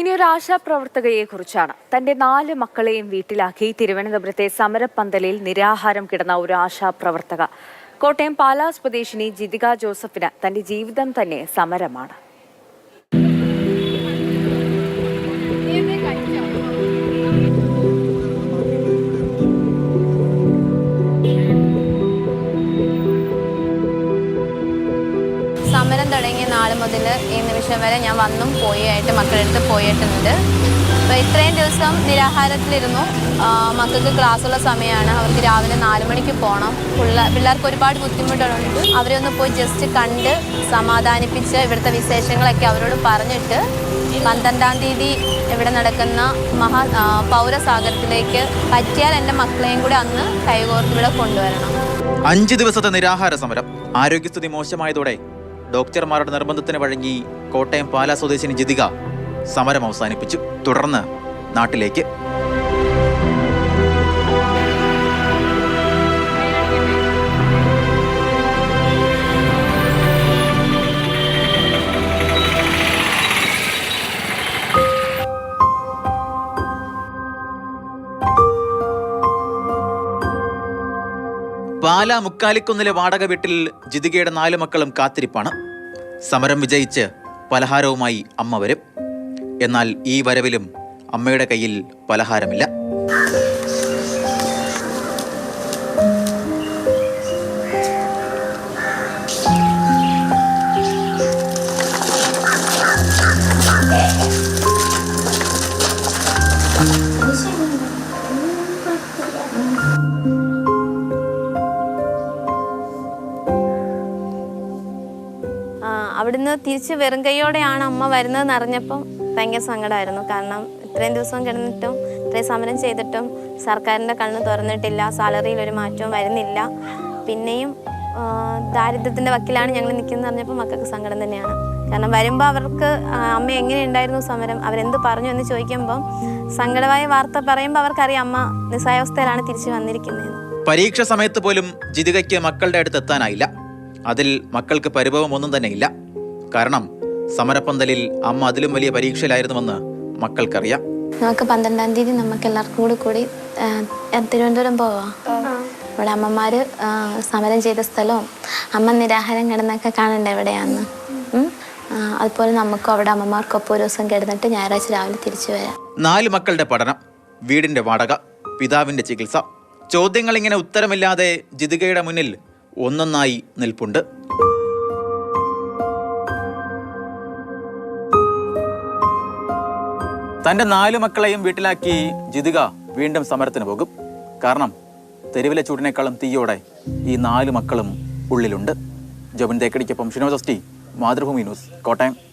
ഇനി ഒരു ആശാപ്രവർത്തകയെ കുറിച്ചാണ് തന്റെ നാല് മക്കളെയും വീട്ടിലാക്കി തിരുവനന്തപുരത്തെ സമരപ്പന്തലിൽ നിരാഹാരം കിടന്ന ഒരു ആശാപ്രവർത്തക. കോട്ടയം പാലാ സ്വദേശിനി ജിതിക ജോസഫിന് തന്റെ ജീവിതം തന്നെ സമരമാണ്. സമരം തുടങ്ങിയ നാൾ മുതൽ ഈ നിമിഷം വരെ ഞാൻ വന്നും പോയായിട്ട് മക്കളുടെ അടുത്ത് പോയിട്ടുണ്ട് അപ്പോൾ ഇത്രയും ദിവസം നിരാഹാരത്തിലിരുന്നു. മക്കൾക്ക് ക്ലാസ്സുള്ള സമയമാണ്. അവർക്ക് രാവിലെ നാല് മണിക്ക് പോകണം പിള്ള പിള്ളേർക്ക് ഒരുപാട് ബുദ്ധിമുട്ടുകളുണ്ട്. അവരെ ഒന്ന് പോയി ജസ്റ്റ് കണ്ട് സമാധാനിപ്പിച്ച് ഇവിടുത്തെ വിശേഷങ്ങളൊക്കെ അവരോട് പറഞ്ഞിട്ട് പന്ത്രണ്ടാം തീയതി ഇവിടെ നടക്കുന്ന മഹാ പൗരസാഗരത്തിലേക്ക് പറ്റിയാൽ എന്റെ മക്കളെയും കൂടി അന്ന് കൈകോർത്ത് ഇവിടെ കൊണ്ടുവരണം. അഞ്ച് ദിവസത്തെ നിരാഹാര സമരം. ആരോഗ്യസ്ഥിതി മോശമായതോടെ ഡോക്ടർമാരുടെ നിർബന്ധത്തിന് വഴങ്ങി കോട്ടയം പാലാ സ്വദേശിനി ജിതിക സമരം അവസാനിപ്പിച്ചു. തുടർന്ന് നാട്ടിലേക്ക് പാലാ മുക്കാലിക്കുന്നിലെ വാടക വീട്ടിൽ ജിതികയുടെ നാല് മക്കളും കാത്തിരിപ്പാണ്. സമരം വിജയിച്ച് പലഹാരവുമായി അമ്മ വരും. എന്നാൽ ഈ വരവിലും അമ്മയുടെ കയ്യിൽ പലഹാരമില്ല. അവിടുന്ന് തിരിച്ച് വെറും കൈയോടെയാണ് അമ്മ വരുന്നതെന്ന് അറിഞ്ഞപ്പം ഭയങ്കര സങ്കടമായിരുന്നു. കാരണം ഇത്രയും ദിവസം കിടന്നിട്ടും ഇത്രയും സമരം ചെയ്തിട്ടും സർക്കാരിന്റെ കണ്ണ് തുറന്നിട്ടില്ല സാലറിയിൽ ഒരു മാറ്റവും വരുന്നില്ല. പിന്നെയും ദാരിദ്ര്യത്തിന്റെ വക്കിലാണ് ഞങ്ങൾ നിൽക്കുന്നത് അറിഞ്ഞപ്പോൾ മക്കൾക്ക് സങ്കടം തന്നെയാണ്. കാരണം വരുമ്പോൾ അവർക്ക് അമ്മ എങ്ങനെ ഉണ്ടായിരുന്നു സമരം അവരെന്ത് പറഞ്ഞു എന്ന് ചോദിക്കുമ്പം സങ്കടമായ വാർത്ത പറയുമ്പോൾ അവർക്കറിയാം അമ്മ നിസ്സായാവസ്ഥയിലാണ് തിരിച്ചു വന്നിരിക്കുന്നത്. പരീക്ഷ സമയത്ത് പോലും ജിതികയ്ക്ക് മക്കളുടെ അടുത്ത് എത്താനായില്ല. അതിൽ മക്കൾക്ക് പരിഭവമൊന്നും തന്നെ ഇല്ല കാരണം സമരപ്പന്തലിൽ അമ്മ അതിലും വലിയ പരീക്ഷയിലായിരുന്നുവെന്ന് മക്കൾക്കറിയാം. നമുക്ക് പന്ത്രണ്ടാം തീയതി നമുക്ക് എല്ലാവർക്കും കൂടി കൂടി തിരുവനന്തപുരം പോവാം. ഇവിടെ അമ്മമാർ സമരം ചെയ്ത സ്ഥലവും അമ്മ നിരാഹാരം കിടന്നൊക്കെ കാണണ്ട എവിടെയാന്ന്. അതുപോലെ നമുക്കും അവിടെ അമ്മമാർക്കൊപ്പം ഒരു ദിവസം കിടന്നിട്ട് ഞായറാഴ്ച രാവിലെ തിരിച്ചു വരാം. നാല് മക്കളുടെ പഠനം വീടിന്റെ വാടക പിതാവിന്റെ ചികിത്സ. ചോദ്യങ്ങൾ ഇങ്ങനെ ഉത്തരമില്ലാതെ ജിതികയുടെ മുന്നിൽ ഒന്നൊന്നായി നിൽപ്പുണ്ട്. തന്റെ നാല് മക്കളെയും വീട്ടിലാക്കി ജിതിക വീണ്ടും സമരത്തിന് പോകും. കാരണം തെരുവിലെ ചൂടിനേക്കാളും തീയോടെ ഈ നാല് മക്കളും ഉള്ളിലുണ്ട്. ജോബിൻ തേക്കടിക്കൊപ്പം ഷിനോദസ്റ്റി മാതൃഭൂമി ന്യൂസ് കോട്ടയം.